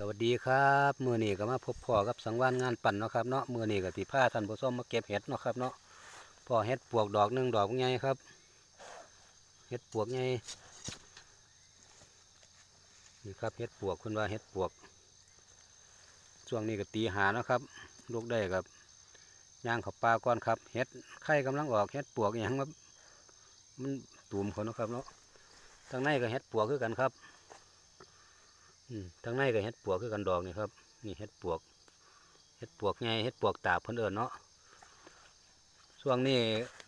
สวัสดีครับมือนี้ก็มาพบพ่อกับสังวานงานปั่นเนาะครับเนาะมือนี้ก็ติผ้าท่านผู้ชมมาเก็บเห็ดเนาะครับเนาะพ่อเห็ดปวกดอกหนึ่งดอกใหญ่ครับเห็ดปวกใหญ่นี่ครับเห็ดปวกคุณว่าเห็ดปวกช่วงนี้ก็ตีหาเนาะครับ ลูกได้ครับย่างเขาปลาก่อนครับเห็ดไข่กำลังออกเห็ดปวกอย่างครับมันตูมเขาเนาะครับเนาะทางในก็เห็ดปวกคือกันครับ ทางในก็เห็ดปวกคือกันดอกนี่ครับนี่เห็ดปวกเห็ดปวกไงเห็ดปวกตาเพิ่นเอิญเนาะช่วงนี้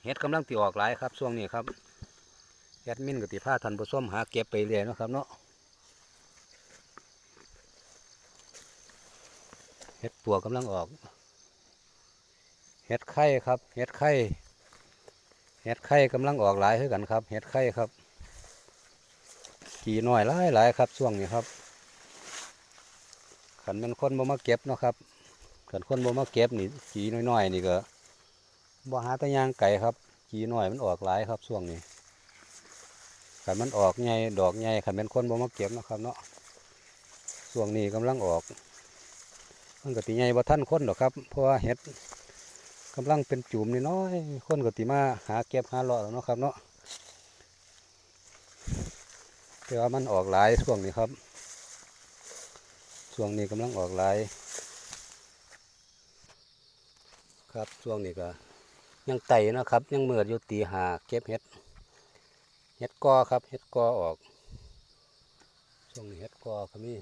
เห็ดกำลังตีออกหลายครับช่วงนี้ครับแอดมินกับติผ้าทันผส้มหาเก็บไปเรื่อยนะครับเนาะเห็ดปวกกำลังออกเห็ดไข่ครับเห็ดไข่เห็ดไข่กำลังออกหลายคือกันครับเห็ดไข่ครับ กี่น้อยหลายหลายครับช่วงนี้ครับ ขันเป็นคนบ่มาเก็บเนาะครับขันคนบ่มาเก็บนี่ขีน้อยๆนี่ก็บ่หาตะยางไก่ครับขีน้อยมันออกหลายครับช่วงนี้ขันมันออกใหญ่ดอกใหญ่ขันเป็นคนบ่มาเก็บนะครับเนาะช่วงนี้กำลังออก มันก็ติใหญ่บ่ทันคนหรอกครับ เพราะว่าเห็ดกำลังเป็นจุ่มนี่น้อยคนก็ติมาหาเก็บหาเลาะแล้วเนาะครับเนาะแต่ว่ามันออกหลายช่วงนี้ครับ ช่วงนี้กำลังออกหลาย ครับช่วงนี้ก็ ยังไต่นะครับ ยังเมือดอยู่ตีหาเก็บเห็ดเห็ดกอครับเห็ดกอออกช่วงนี้เห็ดกอก็มี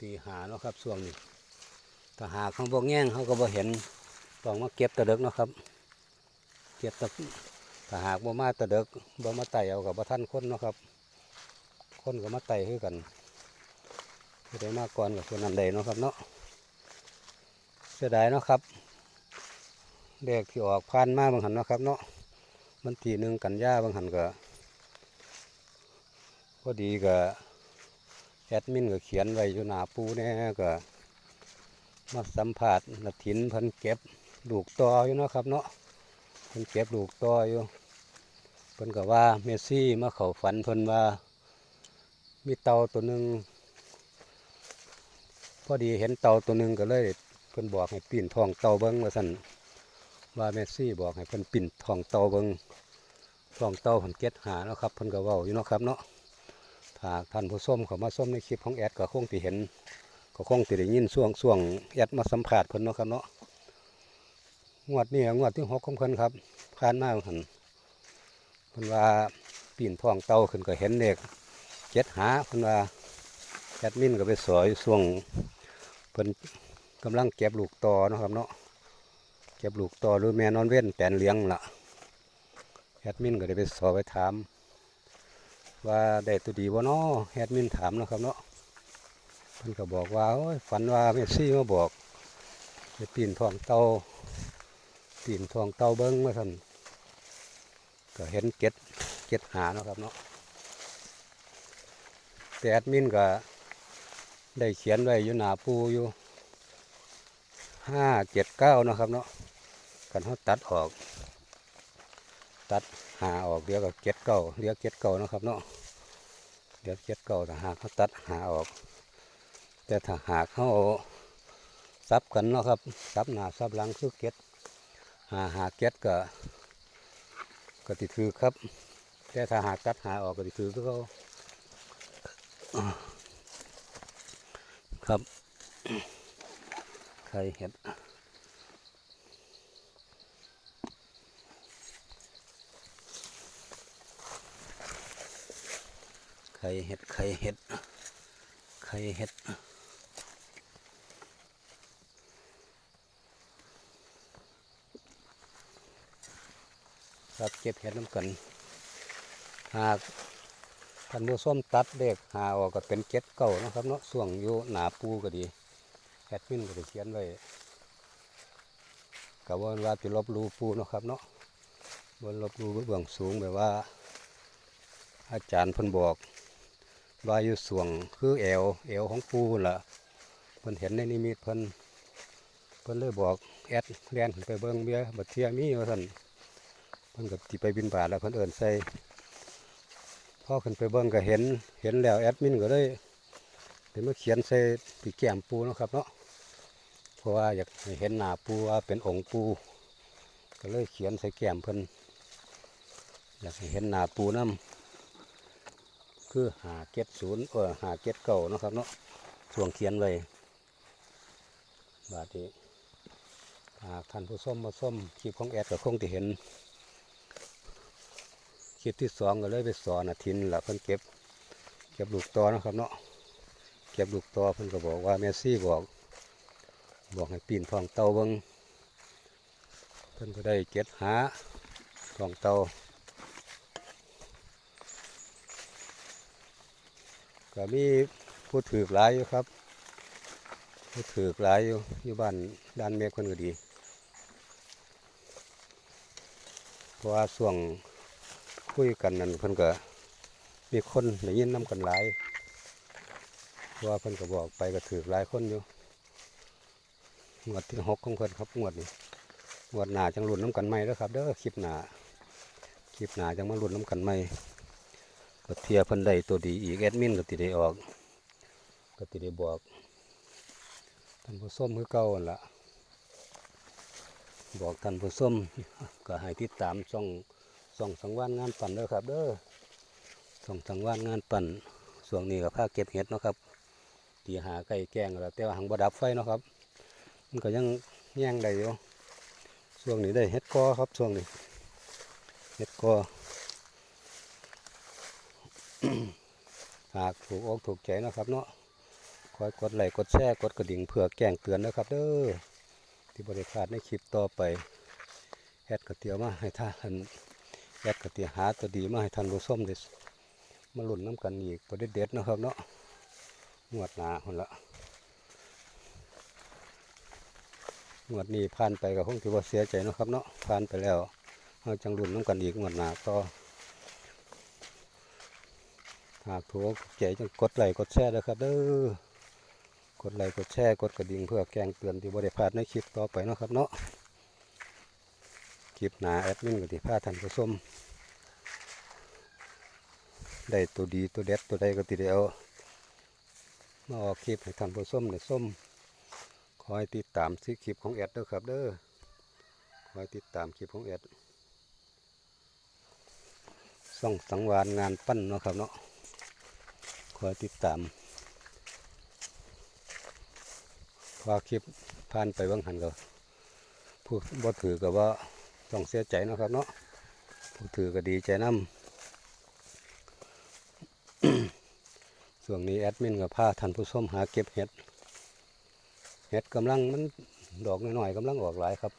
ตีหาเนาะครับช่วงนี้ถ้าหากเขาบกแง่งเขาก็บ่เห็นต้องมาเก็บตะเด็กเนาะครับ เก็บตะถ้าหากบ่มาตะเด็กบ่มาไต่เอากับบ่ท่านคนเนาะครับ คนก็มาไต่คือกันผู้มาก่อนกับคนนั้นใดเนาะครับเนาะเสียดายเนาะครับเด็กที่ออกผ่านมาบางหันเนาะครับเนาะมันทีหนึ่งกันยาบางหันก็พอดีก็แอดมินก็เขียนไว้อยู่หน้าปูแน่ก็มาสัมผัสนาถินพิ่นเก็บลูกตออยู่เนาะครับเนาะพิ่นเก็บลูกตออยู่เพิ่นก็ว่าเมสซี่มาเข้าฝันเพิ่นว่า มีเตาตัวหนึ่งพอดีเห็นเตาตัวหนึ่งก็เลยเพิ่นบอกให้ปีนทองเตาเบิ้งว่าสั่นว่าเมสซี่บอกให้เพิ่นปีนทองเตาเบิ้งทองเตาเพิ่นเก็ตหาเนาะครับเพิ่นก็เว้าอยู่เนาะครับเนาะถ้าท่านผู้ชมเขามาชมในคลิปของแอดก็คงสิเห็น ก็คงสิได้ยินช่วงช่วงแอดมาสัมผัสเพิ่นเนาะครับเนาะงวดนี้งวดที่หกของเพิ่นครับผ่านมาหันเพิ่นว่าปีนทองเตาขึ้นก็เห็นเด็ก เจ็ดหาเพิ่นว่าแอดมินก็ไปสอยช่วงเพิ่นกำลังเก็บลูกตอนะครับเนาะเก็บลูกตอหรือแม่นอนเว้นแตนเลี้ยงล่ะแอดมินก็ได้ไปสอยไปถาม ว่าได้ตัวดีบ่เนาะแอดมินถามนะครับเนาะเพิ่นก็บอกว่าโอ้ยฝันว่าเมซี่มาบอกไปปีนท้องเตาปีนท้องเตาเบิ้งมาท่านก็เห็นเก็ดเก็ดหาเนาะครับเนาะ แต่แอดมินก็ได้เขียนไว้อยู่หน้าปูอยู่ห้าเจ็ดเก้านะครับเนาะกันเขาตัดออก ตัดหาออกเดี๋ยวก็เจ็ดเก้าเดี๋ยวเจ็ดเก้านะครับเนาะเดี๋ยวเจ็ดเก้าถ้าหากเขาตัดหาออก แต่ถ้าหากเขาซับกันเนาะครับซับหน้าซับหลังคือเก็ดหาหาเก็ดก็ก็ติดถือครับ แต่ถ้าหากตัดหาออกก็ติดถือก็เขา ครับไข่เห็ดไข่เห็ดไข่เห็ดไข่เห็ดครับเก็บเห็ดน้ำกันหาก ท่านผู้ส้มตัดเลขหาออกก็เป็นเจ็ดเก่านะครับเนาะส่วงอยู่หนาปูก็ดีแอดมินก็ได้เขียนไว้กับว่าว่าติลบหลูปูนะครับเนาะบนลบหลูเบื้องสูงแบบว่า อาจารย์พิ่นบอกว่าอยู่ส่วงคือแอวแอวของปูนั่นล่ะเพิ่นเห็นในนิมิตเพิ่นเพิ่นเลยบอกแอดเรียนไปเบิ่งเบี้ยบัดเทียมีว่าซั่นเพิ่นก็สิไปบินบาทแล้วเพิ่นเอิ้นใส่ พอขึ้นไปเบิ่งก็เห็นเห็นแล้วแอดมินก็เลยเดี๋ยวมาเขียนใส่ปีแก้มปูนะครับเนาะเพราะว่าอยากเห็นหน้าปูว่าเป็นองค์ปู ก็เลยเขียนใส่แก้มเพิ่นอยากเห็นหน้าปูน้ำคือหาเจ็ดศูนย์เออหาเจ็ดเก่านะครับเนาะช่วงเขียนไว้บาดนี้หากท่านผู้ส้มมาส้มคลิปของแอดก็คงจะเห็น คลิปที่สองก็เลยไปสอนอาทินละเพิ่นเก็บ เก็บลูกตอนะครับเนาะเก็บลูกตอเพิ่นก็บอกว่าเมสซี่บอก บอกให้ปีนท้องเตาเบิงเพิ่นก็ได้เก็บหาท้องเตาก็มีผู้ถือหลายอยู่ครับผู้ถือหลายอยู่อยู่บ้านด้านเมฆเพิ่นก็ดีเพราะว่าช่วง คุยกันนั่นเพิ่นก็มีคนได้ยินน้กันหลายเพราะว่าเพิ่นก็บอกไปก็ถือหลายคนอยู่งวดที่หกของเพิ่นครับงวดนี้งวดหนาจังรุ่นน้กันใหม่แล้วครับเด้อคลิปหนาคลิปหนาจังมารุ่นน้กันใหม่ก็เทียเพิ่นได้ตัวดีอีกแอดมินก็ติได้ออกก็ติได้บอกท่านผู้ชมคือเก่าอันล่ะบอกท่านผู้ชมก็ให้ติดตามช่อง ส่องสังวานงานปั่นเด้อครับ เด้อส่องสังวานงานปั่นส่วงนี้กับผ้าเก็บเห็ดเนาะครับตีหาไก่แกงแล้วแต่ว่าหังบดับไฟเนาะครับ มันก็ยังแย่งได้อยู่ช่วงนี้ได้เห็ดกอครับช่วงนี้เห็ดกอหากถูกอกถูกใจนะครับ เนาะคอยกดไลค์กดแชร์กดกระดิ่งเพื่อแจ้งเตือนนะครับ เด้อที่บริการในคลิปต่อไปแอดกระเตียวมาให้ท่าน แอดกติหาตัวดีมาให้ท่านผู้ชมได้มาหลุนน้ำกันอีกตัวเด็ดๆเนะครับเนาะงวดหนาคนละงวดนี้ผ่านไปก็คงถือว่าเสียใจนะครับเนาะผ่านไปแล้วเราจังหลุนน้ำกันอีกงวดหนาก็หากถูกใจจังกดไลค์กดแชร์เลยครับเด้อกดไลค์กดแชร์กดกระดิ่งเพื่อแจ้งเตือนที่บริพลาดในคลิปต่อไปนะครับเนาะ คลิปหนาแอดมินกับที่พาท่านผู้ชมได้ตัวดีตัวเด็ดตัวใดก็ติดเอามาออกคลิปให้ท่านผู้ชมได้ส้มคอยติดตามซิคลิปของแอดเด้อครับเด้อคอยติดตามคลิปของแอดส่องสังวานงานปั้นเนาะครับเนาะคอยติดตามพอคลิปผ่านไปบางหันก็ผู้บ่ถือกับว่า ต้องเสียใจนะครับเนาะผู้ถือก็ดีใจน้ำส่วนนี้แอดมินกับผ้าท่านผู้ชมหาเก็บเห็ด เห็ดกำลังมันดอกน้อยๆกำลังออกหลายครับ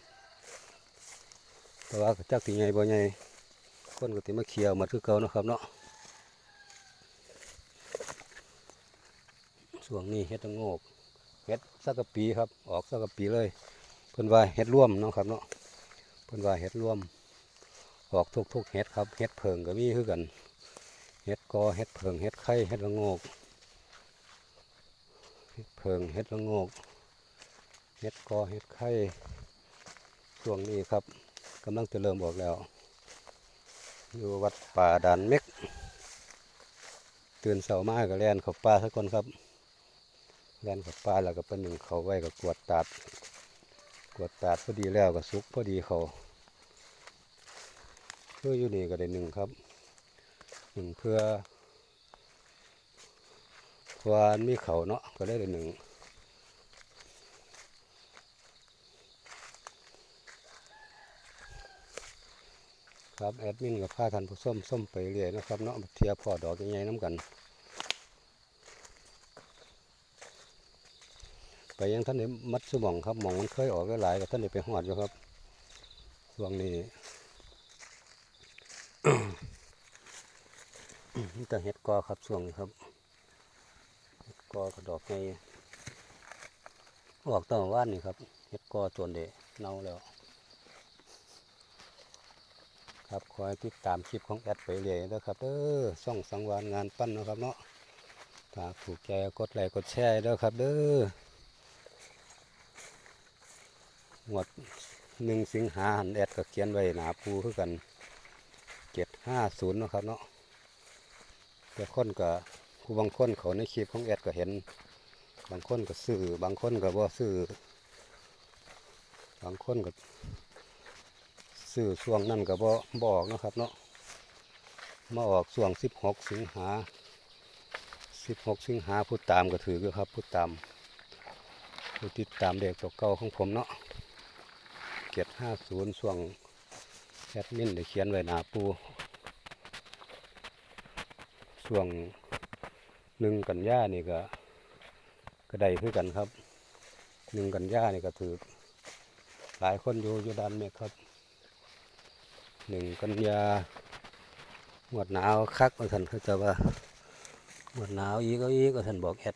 แต่ว่าจักตีใหญ่บ่ใหญ่คนก็ติมาเคี่ยวมาคือเก่านะครับเนาะส่วนนี้เห็ดตะโงกเห็ดสักกะปีครับ ออกสักกะปีเลย เพิ่นว่าเห็ดร่วมเนาะครับเนาะ พิ่นว่าเห็ดร่วม ออกทุกทุกๆเห็ดครับเห็ดเพิงก็มีคือกันเห็ดกอเห็ดเพิงเห็ดไข่เห็ดละโงกเห็ดเพิงเห็ดละโงกเห็ดกอเห็ดไข่ช่วงนี้ครับกำลังจะเริ่มออกแล้ว อยู่วัดป่าด่านเม็กตื่นเสาร์มาก็แล่นเขาป่าสักคนครับแล่นเขาป่าแล้วก็เป็นหนึ่งเขาไว้ก็กวดตัดกวดตาดพอดีแล้วก็สุกพอดีเขา เพื่ออยู่นี่ก็ได้หนึ่งครับหนึ่งเพื่อเพราะว่ามีเขาเนาะก็ได้ได้หนึ่งครับแอดมินกับผ้าทันผู้ส้มส้มไปเรื่อยนะครับเนาะเทียบพอดอกใหญ่ๆน้ำกัน ไปยังท่านได้มัดสมองครับมองมันเคยออกหลายๆกับท่านได้ไปหอดอยู่ครับช่วงนี้ นี่แต่เห็ดกอครับช่วงนี้ครับเห็ดกอกระดอกไงออกตั้งแต่ว่านนี่ครับเห็ดกอจนเดเน่าแล้ว ครับคอยติดตามคลิปของแอดไปเรื่อยนะครับเด้อส่องสังวานงานปั้นนะครับเนาะถ้าถูกใจกดไลค์กดแชร์ด้อครับเด้อหมวดหนึ่งสิงหาแอดก็เขียนไว้หนาปูคือกันเจ็ดห้าศูนย์นะครับเนาะ แต่คนก็ผู้บางคนเขาในคลิปของแอดก็เห็น บางคนก็ซื้อบางคนก็บ่ซื้อบางคนก็ซื้อช่วงนั้นก็บ่บอกนะครับเนาะมาออกช่วงสิบหกสิงหาสิบหกสิงหาผู้ตามก็ถือครับผู้ตามผู้ติดตามเด็กตัวเก่าของผมเนาะเกียรห้าศูนย์ช่วงแอดมินได้เขียนไว้หน้าปู ช่วงหนึ่งกันยานี่ก็ก็ได้คือกันครับหนึ่งกันยานี่ก็ถือหลายคนอยู่อยู่ด้านเมฆครับหนึ่งกันยาหมวดหนาวคักว่าท่านเขาจะว่าหมวดหนาวอีกก็อีกว่าท่านบอกแอด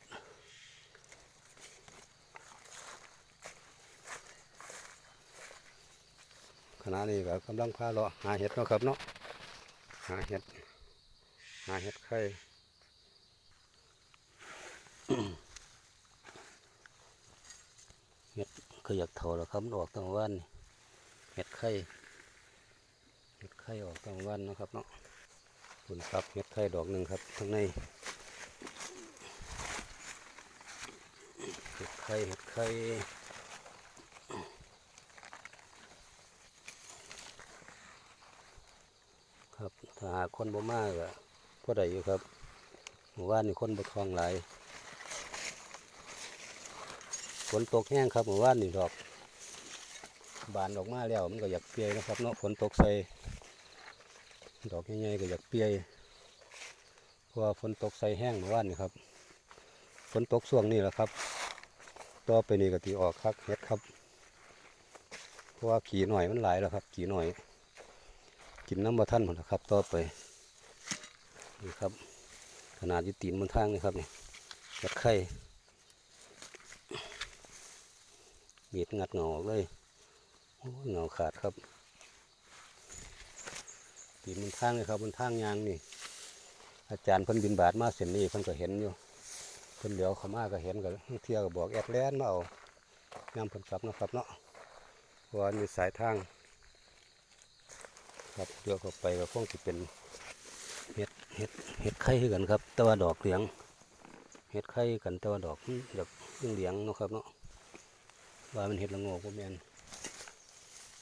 ขณะนี้ก็กำลังพาเลาะหาเห็ดเนาะครับเนาะหาเห็ดหาเห็ด ไข่ก็อยากเท่าแล้วครับมันออกตั้งวันเห็ดไข่เห็ดไข่ออกตั้งวันนะครับเนาะคุณครับเห็ดไข่ดอกหนึ่งครับข้างในเห็ดไข่เห็ดไข่ครับถ้าหากคนบ่มากอะ ก็ได้อยู่ครับหมู่บ้านนี่คนบ่ทองหลายฝนตกแห้งครับเมื่อวานนี่ดอก บานออกมาแล้วมันก็อยากเปียนะครับเนาะฝนตกใส่ดอกใหญ่ๆก็อยากเปียเพราะว่าฝนตกใส่แห้งเมื่อวานนี่ครับฝนตกช่วงนี้แหละครับต่อไปนี่ก็ตีออกคักเฮ็ดครับเพราะว่าขี่หน่อยมันหลายแล้วครับขี่หน่อยกินน้ำมาท่านหมดแล้วครับต่อไป นี่ครับ ขนาดยี่ตีนบนทางนี่ครับนี่เฮ็ดไข่มีดงัดเงาออกเลยโอ้ยเงาขาดครับตีนบนทางเลยครับบนทางยางนี่ อาจารย์เพิ่นบินบาทมาเส้นนี้เพิ่นก็เห็นอยู่เพิ่นเดี๋ยวเขามาก็เห็นก็เที่ยวก็บอกแอดแลนมาเอายามเพิ่นกลับนะครับเนาะเพราะว่ามีสายทาง ครับเดี๋ยวเข้าไปก็คงจะเป็นเห็ด เห็ดเห็ดไข่กันครับ แต่ว่าดอกเหลืองเห็ดไข่กันแต่ว่าดอกมันดอกเหลืองเนาะครับเนาะว่ามันเห็ดละโงกบ่แม่น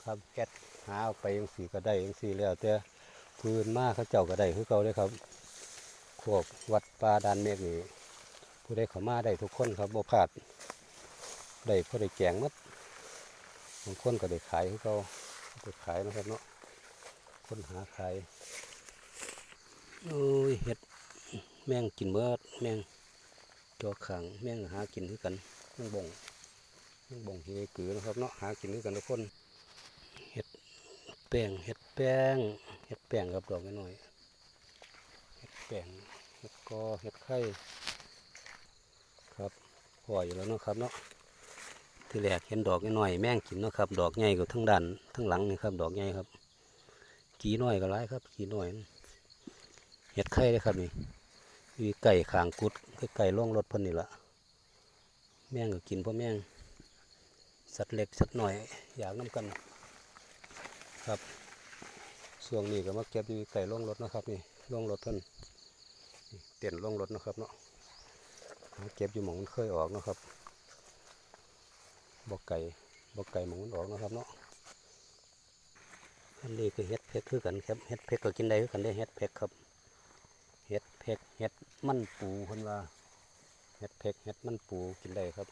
ครับแก๊สหาเอาไปยังสีก็ได้ยังสีแล้วแต่พื้นมากเขาเจ้าก็ได้คือเก่าเลยครับพวกวัดป่าดานเมฆนี่ผู้ใดเขามาได้ทุกคนครับบ่พลาดได้ผู้ใดแจงมัดบางคนก็ได้ขายคือเก่าได้ขายนะครับเนาะคนหาขาย โอ้ยเห็ดแมงกินเบิดแมงจอขังแมงหากินคือกันแมงบ่งบ่งเฮกือนะครับเนาะหากินด้วยกันทุกคนเห็ดแป้งเห็ดแป้งเห็ดแป้งครับดอกน้อยเห็ดแป้งเห็ดกอเห็ดไข่ครับพออยู่แล้วเนาะครับเนาะที่แรกเห็นดอกน้อยแมงกินเนาะครับ ดอกใหญ่กว่าทั้งด้านทั้งหลังนี่ครับ ดอกใหญ่ครับ กีน้อยก็ร้ายครับ กีน้อย เห็ดไข่เลยครับนี่มีไก่ขางกุดไก่ล่องรถพิ่นนี่ละแม่งก็กินเพราะแม่งสัตว์เล็กสัตว์หน่อยอยากน้ำกันครับช่วงนี้ก็มาเก็บอยู่ไก่ล่องรถนะครับนี่ล่องรถพิ่นเตียนล่องรถนะครับเนาะเก็บอยู่หมองมันเคยออกนะครับบอกไก่บอกไก่หมองมันออกนะครับเนาะอันนี้คือเห็ดเพกคือกันครับเห็ดเพกก็กินได้คือกันได้เห็ดเพกครับ เห็ดเพกเห็ดมันปูคนว่าเห็ดเพกเห็ดมันปูกินได้ครับ